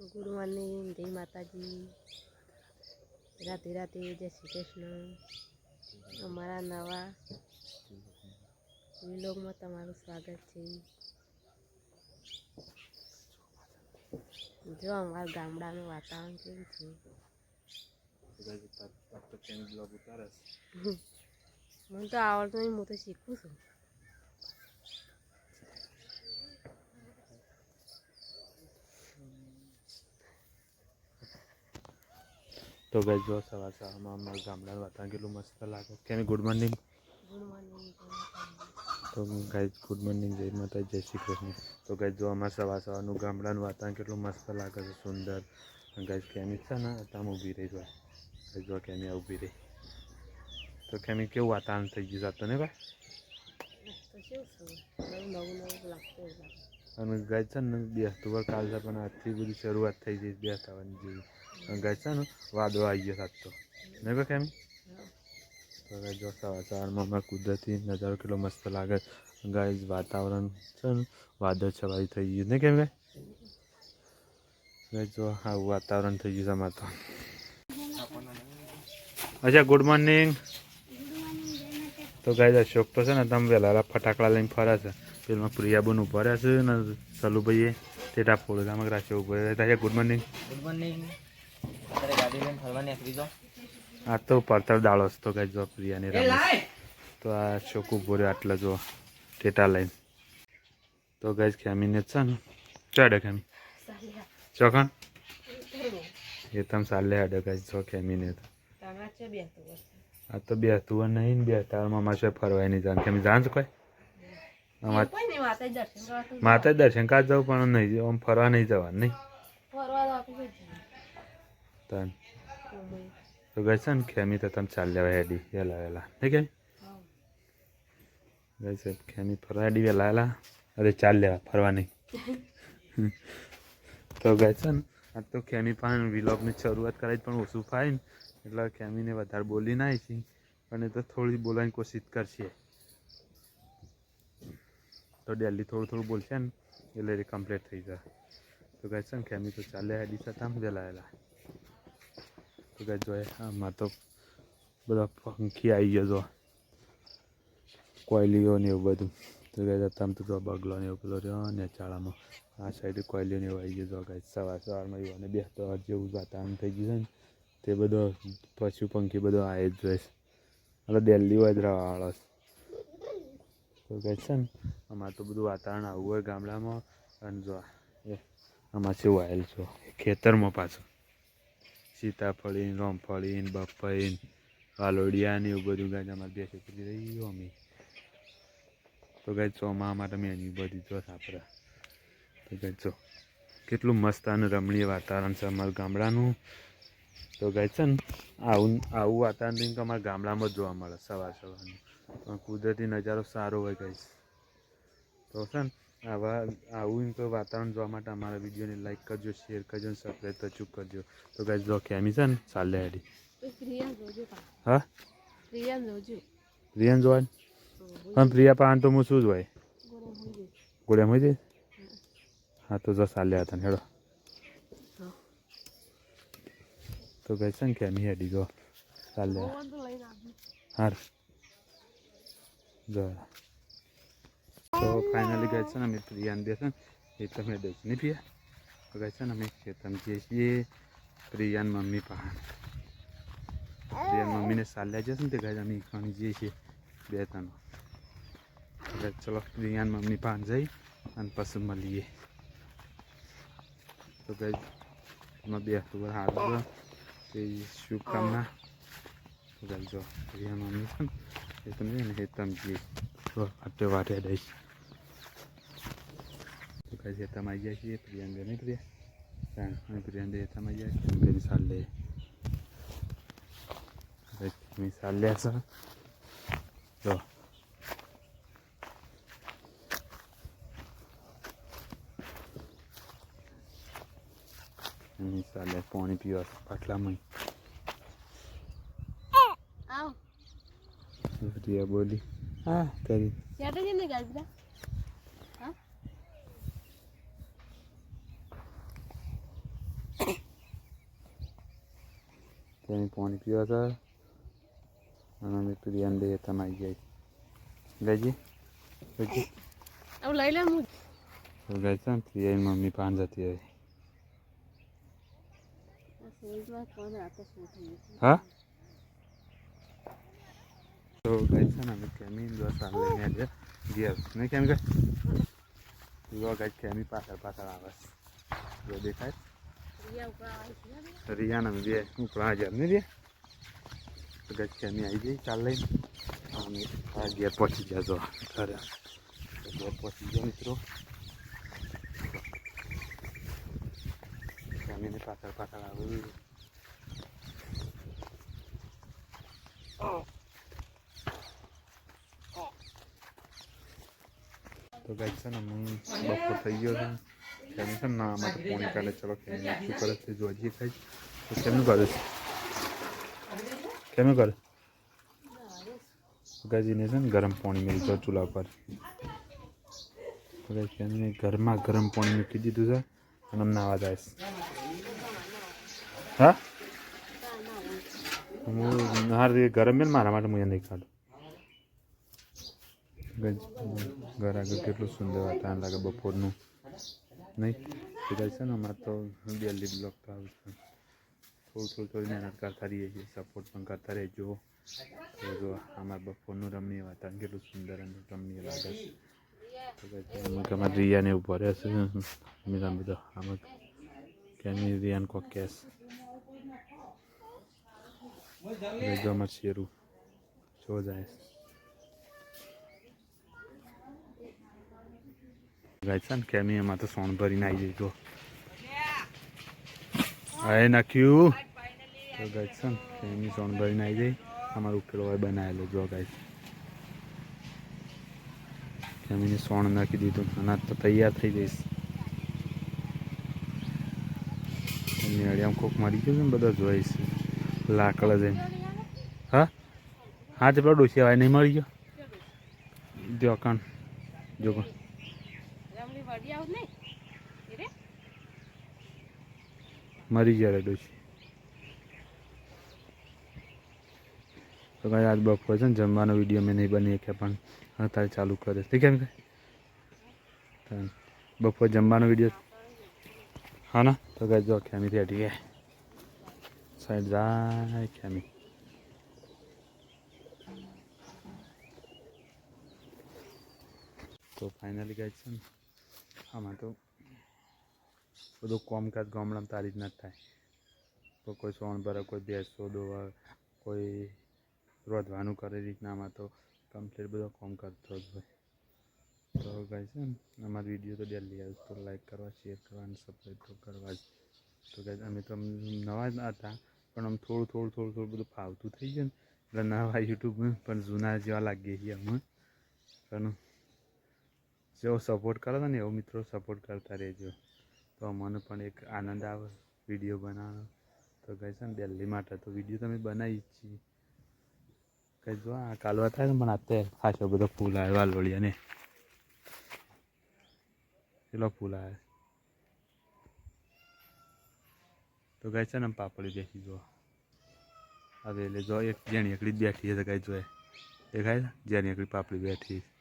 Good morning જય માતાજી. રાધે રાધે જય શ્રી કૃષ્ણ. અમારા નવા વિલોગમાં તમારું સ્વાગત છે. જો અમારા ગામડાનું વાતાવરણ કેવું છે? મને તો આવડતું નહીં હું તો શીખું છું. તો ગાઈ જો સવાર સવારમાં અમારા ગામડાનું વાતાવરણ કેટલું મસ્ત લાગે. કેમ ગુડ મોર્નિંગ. તો ગાઈ ગુડ મોર્નિંગ જય માતા જય શ્રી કૃષ્ણ. તો ગાઈ જો અમારા સવાર સવારનું ગામડાનું વાતાવરણ કેટલું મસ્ત લાગે છે સુંદર. અને ગાઈ કેમી છે ને અત્યારે ઊભી રહી ભાઈ જો કેમી આ ઊભી રહી. તો કેમી કેવું વાતાવરણ થઈ ગયું જાતો ને ભાઈ? અને ગાય છે ને બેસતું વાર કાલ પણ આજથી બધી શરૂઆત થઈ ગઈ બેસાવાની જેવી. અને ગાય છે ને વાદળો આવી ગયો સાચો નહીં કહો કેમ? તો ગાય જો સવાર સવારમાં અમારે કુદરતી નજારો કેટલો મસ્ત લાગે. ગાય વાતાવરણ છે ને વાદળ છવાઈ થઈ ગયું. નહીં કેમ ગાય? જો આવું વાતાવરણ થઈ ગયું છે અમારે તો. અચ્છા, ગુડ મોર્નિંગ. તો ગાય અશોક તો છે ને તમે વહેલા ફટાકડા લઈને ફરે છે. પેલમાં પ્રિયાબુન ઊભા રહ્યા છે ને સલુભાઈએ ટેટા ફોડ ગામક રાખે ઊભો રહ્યા. Good morning. Good morning. ગાડી લઈને ફરવા નીકળી જાઓ. આ તો પડતર દાળો છે તો ગાય જો પ્રિયાની રામ. તો આ અશોક ઊભો રહ્યો આટલા જો ટેટા લઈને. તો ગાય ખેમીને જ છે ને. ચડે ખેમી. ચોખણ? એ તમે સાલે હડે ગાય જો ખેમીને તારા છે. આ તો બે તું નહીં બે તારમાં માસે ફરવાય નહીં જાણ ખેમી જાણ છે કોઈ કોઈ? માતા દર્શન કાજ જવું પણ નહીં આમ ફરવા નહીં જવાનું નહીં? તો ગઈ છે ને ખેમી તો તમે ચાલ લેવા હેડી વહેલા વહેલા નહીં કે ગઈ છે ખેમી ફરવા હેડી વહેલા વહેલા અરે ચાલ લેવા ફરવા નહીં. તો ગઈ છે ને આ તો ખેમી પણ વિલોગની શરૂઆત કરાવી પણ ઓછું ફાય ને. એટલે ખેમીને વધારે બોલી ના પણ એ તો થોડી બોલવાની કોશિશ કરશે. તો ડેલી થોડું થોડું બોલશે ને, એટલે કમ્પ્લીટ થઈ જાય. તો કહે છે ને, ખેમી તો ચાલે, હેડી છે જલાયેલા તો કહે જોઈએ આમાં તો બધા પંખી આવી ગયો જો. કોયલીઓ ને એવું બધું. તો કહે તમ તો જો બગલો ને એવું પેલો રહ્યો ને ચાળામાં. આ સાઈડ કોયલીઓ ને એવું આવી ગયો ગઈ સવાર સવારમાં એવું અને બે વાર જેવું વાતાવરણ થઈ ગયું છે ને, તે બધો પશુ પંખી બધો આવી જ જોઈશ એટલે દિલ્હી રહેવાવાળો છે. તો કહે છે ને, અમારે તો બધું વાતાવરણ આવું હોય ગામડામાં. અને જો એ, આમાં શું વાયેલ છો? ખેતરમાં પાછું. સીતાફળી, રોમફળી બફળી વાલોડિયા ને એવું બધું ગાય અમારે બે છોકરી રહી અમે. તો ગાય ચોમા માટે મેં એની બધી જો સાપરા તો ગાય જો, કેટલું મસ્ત અને રમણીય વાતાવરણ છે અમારું ગામડાનું. તો ગાય છે ને, આવું આવું વાતાવરણ અમારા ગામડામાં જોવા મળે સવાર સવારનું. પણ કુદરતી નજારો સારો હોય ગાઈશ તો છે ને આવા આવું તો વાતાવરણ જોવા માટે અમારા વિડીયોને લાઈક કરજો શેર કરજો અને સબસ્ક્રાઈબ તો ચૂક કરજો. તો ગાઈસ જો કેમી છે ને ચાલે હેડી હા? પ્રિયા જોજો. જોવા પણ પ્રિયા પાન તો હું શું જોવાય. ગોળ્યા મળી જાય હા. તો જો ચાલ્યા હતા ને હેડો. તો ગઈ છે ને કેમી હેડી જો. ચાલે. હાર. જો. તો ફાઇનલી ગઈ છે ને અમે પ્રિયાને દે છે ને, એ તમે દઈશ નહીં પ્રિયા તો ગઈ છે ને અમે ખેતમ જઈએ છીએ પ્રિયાન મમ્મી પાસે પ્રિયાન મમ્મીને સાલ્યા જશે ને, તે ગઈ અમે ખણ જઈએ છીએ બે ત્રણ એટલે ચલો પ્રિયાન મમ્મી પાસે જઈ અને પછી મળીએ. તો ગઈ એમાં બે અક્ટોબર હાથ તે શુભકામના. તો જો પ્રિયા મમ્મી છે ને તમે ને એ તમે જઈએ તો આટલે વાટે દઈશ તો કઈ તમે આવી જાય છીએ પ્રિયંકા નહીં પ્રિયા અને પ્રિયંકા તમે આવી જાય છે કરી સાલ લે તમે સાલ લે છે જો એની સાલે પાણી પીવા પાટલામાં આવ પ્રિયા બોલી હા કરી ક્યારે જઈને ગાજરા હા તેની પાણી પીવા હતા અને અમે પ્રિયાને બે તમે આવી જાય ગઈજી ગઈજી આવું લઈ લે હું તો ગઈ છે ને પ્રિયાની મમ્મી પાન જતી રહી હા તો ગઈ છે ને, અમે કેમી દસ સાલ લઈને આજે ઘેર નહીં કેમ કે જો ગઈ કેમી પાછળ પાછળ આવે. જો, દેખાય? રિયાને બે ઉપરા ગયા નહીં બે. તો ગઈ કેમી આવી ગઈ, ચાલ લઈને. અમે આ ઘેર પહોંચી ગયા જો, ઘરે. ઘેર પહોંચી ગયા મિત્રો. કેમીને પાછળ પાછળ આવે. તો ને હું બપોર થઈ ગયો છે કેમ છે ના માટે ફોન કાઢે ચલો કે શું કરે છે જો હજી ખાઈ તો કેમનું કરે છે કેમનું કરે ગાજીને છે ને ગરમ પાણી મેળવી દો ચૂલા પર તો ગાઈ કેમને ગરમા ગરમ પાણી મૂકી દીધું છે અને આમ નાવા જાય હા હું હાર ગરમ મેં મારા માટે હું નહીં કાઢું ગજ ઘર આગળ કેટલું સુંદર વાતાવરણ લાગે બપોરનું. નહીં? કદાચ છે ને અમારે તો ડેલી બ્લોક તો આવું છે. થોડું થોડું થોડી મહેનત કરતા રહીએ છીએ સપોર્ટ પણ કરતા રહેજો. તો જો અમારા બપોરનું રમણીય વાતાવરણ કેટલું સુંદર અને રમણીય લાગે છે. તો guys, અમે રિયાને ઊભો રહે છે. અમે રમી દો આમાં કેની રિયાન કેસ જો અમારે શેરું જો જાય ગાય છે ને કેમી એમાં તો સોન ભરીને આવી જઈ જો હવે નાખ્યું. તો ગાય છે ને કેમી સોન ભરીને આવી જઈ અમારો ઉકેલો હોય બનાવેલો જો ગાય કેમીને સોણ નાખી દીધું. અનાજ તો તૈયાર થઈ જઈશ એમની અડિયામાં કોક મારી ગયું છે ને, બધા જોઈશ લાકડા જઈને હા? હા, તે પેલો ડોસી આવે નહીં મળી ગયો? જો કણ જો રમણી વડી આવું નહીં એ રે મરી રે ડોશી. તો કાંઈ આજ બપોર છે ને, જમવાનો વીડિયો મેં નહીં બની શક્યા, પણ અત્યારે ચાલુ કરે છે કેમ કે? બપોર જમવાનો વીડિયો હા ના, તો કાંઈ જો, ખેમી થયા ગયા સાઈડ જાય ખેમી. તો ફાઇનલી ગાય છે ને આમાં તો બધું કોમકાજ ગામડામાં તારી જ ના થાય. તો કોઈ સોણ ભરે, કોઈ ભેંસો દોવા, કોઈ રોધવાનું કરે રીતના આમાં તો કમ્પ્લીટ બધો કોમ કરતો જ હોય. તો કહે ને અમારા વીડિયો તો ડેલી આવે તો લાઈક કરવા શેર કરવા અને સબસ્ક્રાઈબ તો કરવા જ. તો કહે અમે તો નવા જ હતા, પણ આમ થોડું થોડું થોડું થોડું બધું ફાવતું થઈ ગયું ને. એટલે નવા યુટ્યુબમાં પણ જૂના જેવા લાગીએ છીએ અમે પણ જેવો સપોર્ટ કરો ને એવો મિત્રો સપોર્ટ કરતા રહેજો. તો મને પણ એક આનંદ આવે વીડિયો બનાવવાનો. તો કહે છે ને દિલ્હી માટે તો વીડિયો તમે બનાવી જ છીએ. કહે જો આ કાલવા થાય ને પણ અત્યારે ખાસો બધો ફૂલ આવે વાલોળિયા ને. કેટલો ફૂલ આવે તો કહે છે ને પાપડી બેસી જો હવે એટલે જો એક જેણી એકડી બેઠી છે તો કહે જોઈએ દેખાય જેની એકડી પાપડી બેઠી છે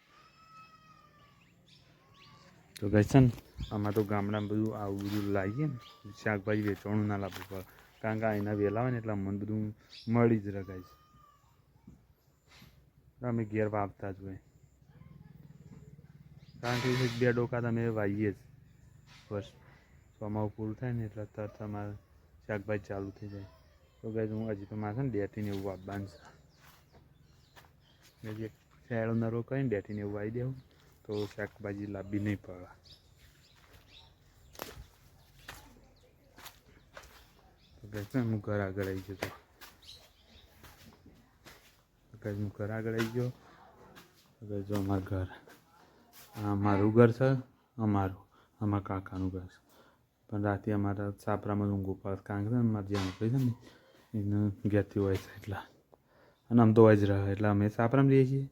તો કહે છે ને, આમાં તો ગામડામાં બધું આવું બધું લાવીએ ને, શાકભાજી વેચવાનું ના લાવવું પડે કારણ કે એના વહેલા હોય ને, એટલે અમને બધું મળી જ રખાય છે અમે ઘેર વાવતા જ હોય. કારણ કે એક બે ડોકા તમે વાવીએ જ બસ ચોમાવું પૂરું થાય ને, એટલે તરત અમારે શાકભાજી ચાલુ થઈ જાય. તો કહે હું હજી તો મારે છે ને ડેટીને એવું વાપવાનું છે. એક શેડો નરો કરીને ડેટીને એવું વાવી દેવું. તો શાકભાજી લાંબી નહીં પડે. હું ઘર આગળ આવી ગયો તો. કહે હું ઘર આગળ આવી ગયો? તો જો અમારું ઘર. અમારું ઘર છે, અમારું. અમારા કાકાનું ઘર છે. પણ રાતે અમારા સાપરામાં ઊંઘું પડે કારણ કે અમારે જ્યાં કહી છે ને, એને ઘેરથી હોય છે એટલા. અને આમ તો હોય જ રહે, એટલે અમે છાપરામાં રહીએ છીએ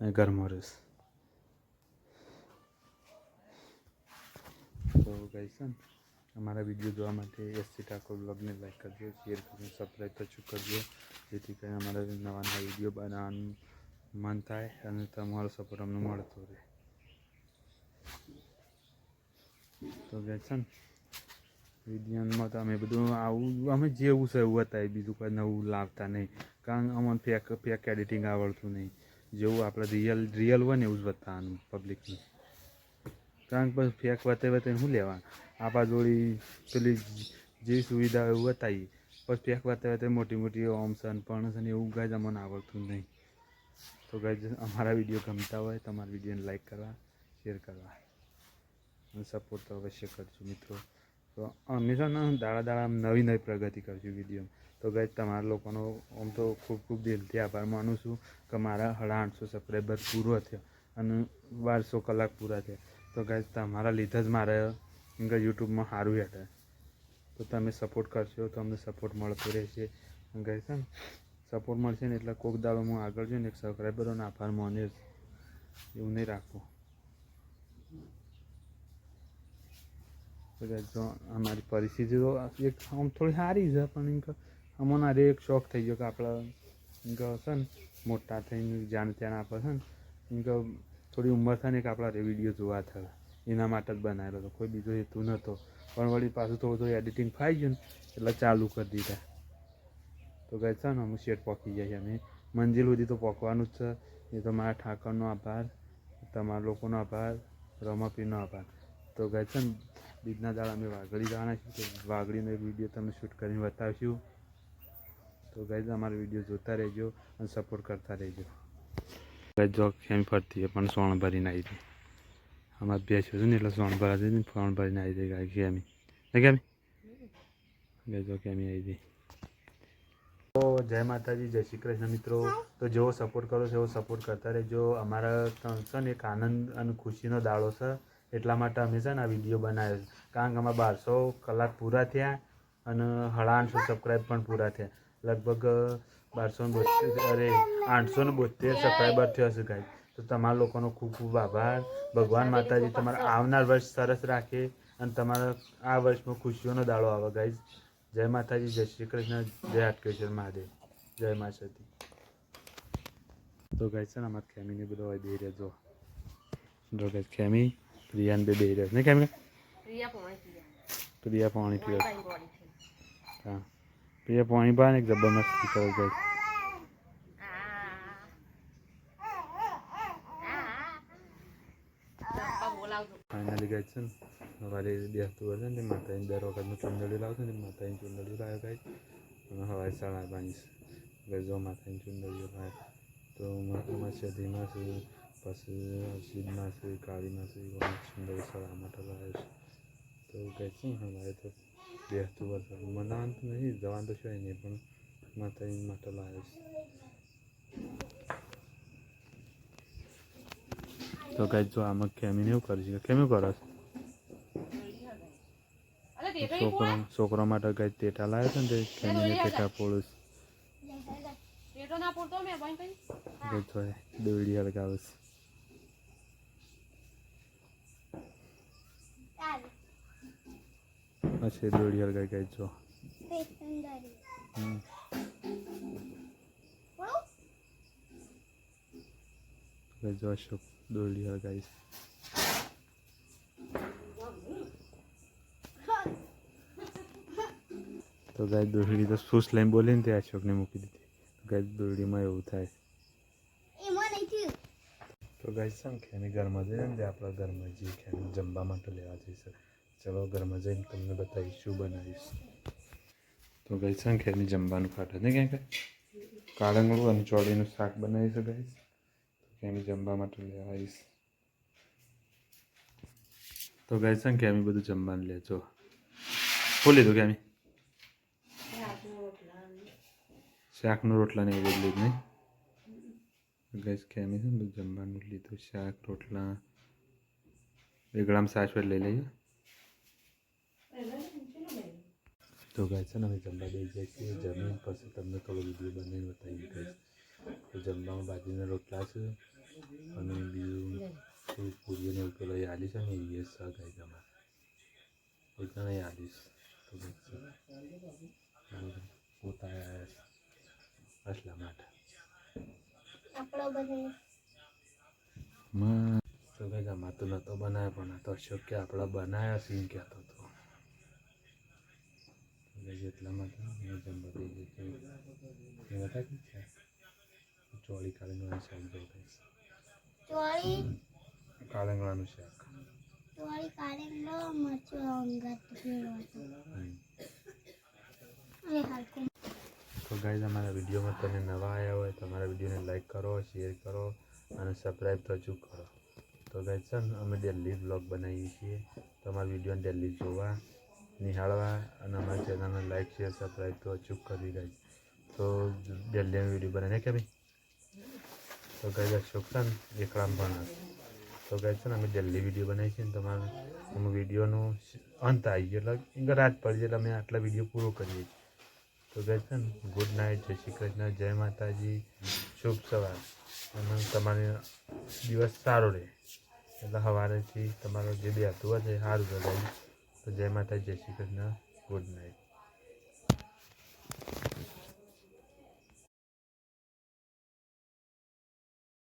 અને ઘરમાં રહીશ. તો ગઈ છે ને અમારા વીડિયો જોવા માટે એસસી ઠાકોર બ્લોગને લાઈક કરજો શેર કરજો સબસ્ક્રાઈબ કરજો કરજો? જેથી કરીને અમારા નવા નવા વીડિયો બનાવવાનું મન થાય અને તમારો સપોર્ટ અમને મળતો રહે. તો કહે છે ને વિડીયોમાં તો અમે બધું આવું, અમે જેવું છે એવું હતા બીજું કોઈ નવું લાવતા નહીં. કારણ અમને ફેક ફેક એડિટિંગ આવડતું નહીં. જેવું આપણે રિયલ રિયલ હોય ને એવું જ બતાવવાનું પબ્લિકને કારણ કે પછી ફેક વતે વતે શું લેવા આપા જોડી પેલી જેવી સુવિધા એવું બતાવી પછી ફેક વતે વતે મોટી મોટી ઓમસન પણસન એવું ગાય અમને આવડતું નહીં. તો ગાય અમારા વીડિયો ગમતા હોય તમારા વિડીયોને લાઈક કરવા શેર કરવા. અને સપોર્ટ તો અવશ્ય કરજો મિત્રો. તો અમે છે ને દાડા દાડા નવી નવી પ્રગતિ કરશું વીડિયો તો ગાય તમારા લોકોનો આમ તો ખૂબ ખૂબ દિલથી આભાર માનું છું કે મારા હળા આઠસો સબસ્ક્રાઈબર પૂરો થયો અને બારસો કલાક પૂરા થયા. તો ગાય તમારા લીધે જ મારે એમ કે યુટ્યુબમાં સારું હેઠે તો તમે સપોર્ટ કરશો, તો અમને સપોર્ટ મળતો રહેશે. ગાય છે ને સપોર્ટ મળશે ને એટલે કોક દાડો હું આગળ જઈને એક સબસ્ક્રાઈબરોને આભાર માને એવું નહીં રાખવું. જો અમારી પરિસ્થિતિ તો એક આમ થોડી સારી છે, પણ એમ કે અમને આરે એક શોખ થઈ ગયો કે આપણે એમ કે છે ને, મોટા થઈને જાણ ત્યાં આપણે છે ને એમ કે થોડી ઉંમર થાય કે આપણા વીડિયો જોવા થયા. એના માટે જ બનાવેલો હતો. કોઈ બીજો હેતુ નહોતો. પણ વળી પાછું થોડું થોડું એડિટિંગ ફાઈ ગયું ને, એટલે ચાલુ કરી દીધા. તો કહે છે ને, અમુક શેટ પોકી જાય અમે મંજિલ સુધી તો પોકવાનું જ છે. એ તો મારા ઠાકરનો આભાર, તમારા લોકોનો આભાર રમાપીનો આભાર. તો કહે છે ને, બીજના દાડા અમે વાઘડી જવાના છીએ. તો વાઘડીનો વીડિયો તમને શૂટ કરીને બતાવશું. તો ગાઈઝ અમારો વીડિયો જોતા રહેજો અને સપોર્ટ કરતા રહેજો. જો એમ ફરતી પણ સોણ ભરીને આવી હતી અમારે બેસ્યો છે ને એટલે સોણ ભરા હતી સોણ ભરીને આવી હતી ગાય કેમી. કેમી? જો કેમી આવી હતી તો જય માતાજી, જય શ્રી કૃષ્ણ મિત્રો. તો જેવો સપોર્ટ કરો છો એવો સપોર્ટ કરતા રહેજો. અમારા છે ને એક આનંદ અને ખુશીનો દાડો છે. એટલા માટે અમે છે ને આ વીડિયો બનાવ્યો છે. કારણ કે અમારા બારસો કલાક પૂરા થયા અને હળાણસો સબસ્ક્રાઈબ પણ પૂરા થયા. લગભગ બારસો ને બોતેર અરે આઠસો ને બોતેર સબસ્ક્રાઈબર થયો હશે ગાઈ તો તમારા લોકોનો ખૂબ ખૂબ આભાર. ભગવાન માતાજી તમારા આવનાર વર્ષ સરસ રાખે અને તમારા આ વર્ષમાં ખુશીઓનો દાડો આવે ગાઈઝ જય માતાજી જય શ્રી કૃષ્ણ જય હાટકેશ્વર મહાદેવ. જય મા સતી તો ગાઈ છે ને અમારે ખેમીને બધો હોય બે રહેજો જો. ગાય ખેમી પ્રિયાને બે બે રહે નહીં કેમ પ્રિયા પોણી પ્રિયા પાણી પીવે હા. પ્રિયા પાણી પા ને જબરદસ્તી કરે જાય પપ્પા બોલાવજો ફાઇનલી ગાય છે ને સવારે બેસતું હોય છે ને તે માતાની દર વખતનું ચુંદડી લાવશે ને માતાની ચુંદડી લાવ્યો ગાય અને સવારે સાડા પાંચ ગાય જો માતાની ચુંદડીઓ લાવે તો એમાં સદીમાં છે પછી અસીદમાં છે કાળીમાં છે એવા ચુંદડી સવા માટે લાવે છે તો ગાય છે ને સવારે તો બેસતું વર્ષ મનાવાનું તો નહીં જવાનું તો છે નહીં પણ માતાજી માટે લાવે છે. તો કઈ જો આમાં કેમીને એવું કરે છે કેમ એવું કરે છોકરા છોકરા માટે કઈ ટેટા લાવ્યો છે ને તે કેમીને ટેટા પોળું ના દોડી હળગાવે પછી દોડી હળગાઈ ગઈ જો. જો અશોક દોડી હળગાઈ છે. તો ગાય દોરડી તો સૂસ લઈને બોલીને તે અશોકને મૂકી દીધી. ગાય દોરડીમાં એવું થાય. તો ગાય છે ને ઘરમાં જઈને આપણા ઘરમાં જે ખેની જમવા માટે લેવા જઈશું ચલો ઘરમાં જઈને તમને બતાવીશ શું બનાવીશ. તો ગઈ છે ને ખેની જમવાનું કાઢે ને ક્યાં કાંઈ કાળંગળું અને ચોળીનું શાક બનાવીશું ગાય તો ખેની જમવા માટે લેવા આવીશ. તો ગઈ ને કેમી બધું જમવાનું લેજો દો કે કેમી શાકનું રોટલા ને એવું બધું નહીં? ગેસ કેમી છે ને બધું જમવાનું લીધું, શાક, રોટલા. વેગળામાં સાચવેટ લઈ લઈએ. તો ગાય છે ને અમે જમવા બેસી જાય છીએ. જમીન પછી તમને થોડો વીડિયો બનાવીને બતાવી દઈશ. તો જમવામાં બાજરીના રોટલા છે અને બીજું થોડું પૂરીઓને એવું પેલો આલી છે ને એ છે ગાય તમારે એટલે નહીં આવીશ. તો પોતા એટલા માટે. તો કઈ આમાં તો નહોતો બનાવ્યો પણ આ તો અશોક કે આપણે બનાવ્યા સીન કહેતો હતો. એટલે એટલા માટે બધી રીતે એ કે છે? ચોળી કાળંગવાનું શાક જો ચોળી? કાળંગવાનું શાક. ચોળી કારેલો મરચું અંગત તો ગાઈઝ અમારા વિડીયોમાં તમે નવા આવ્યા હોય તો અમારા વિડીયોને લાઈક કરો શેર કરો અને સબસ્ક્રાઈબ તો અચૂક કરો. તો ગાઈઝ છે અમે ડેલી બ્લોગ બનાવીએ છીએ. તો અમારા વિડીયોને ડેલી જોવા. નિહાળવા અને અમારી ચેનલને લાઈક શેર સબસ્ક્રાઈબ તો અચૂક કરવી ગાઈઝ તો જલ્દી વીડિયો બનાવીને કે ભાઈ? તો છે ને એકલામ ભણે તો કહે છે ને, અમે જલ્દી વીડિયો બનાવીએ છીએ ને તમારે. અમે વિડીયોનો અંત આવી ગયો, એટલે રાત પડી એટલે અમે આટલા વીડિયો પૂરો કરીએ તો કહે છે ને ગુડ નાઇટ જય શ્રી કૃષ્ણ, જય માતાજી, શુભ સવાર. અને તમારે દિવસ સારો રહે. એટલે સવારેથી તમારો જે બે હતું હશે સારું રહે. તો જય માતા જય શ્રી કૃષ્ણ. Good night.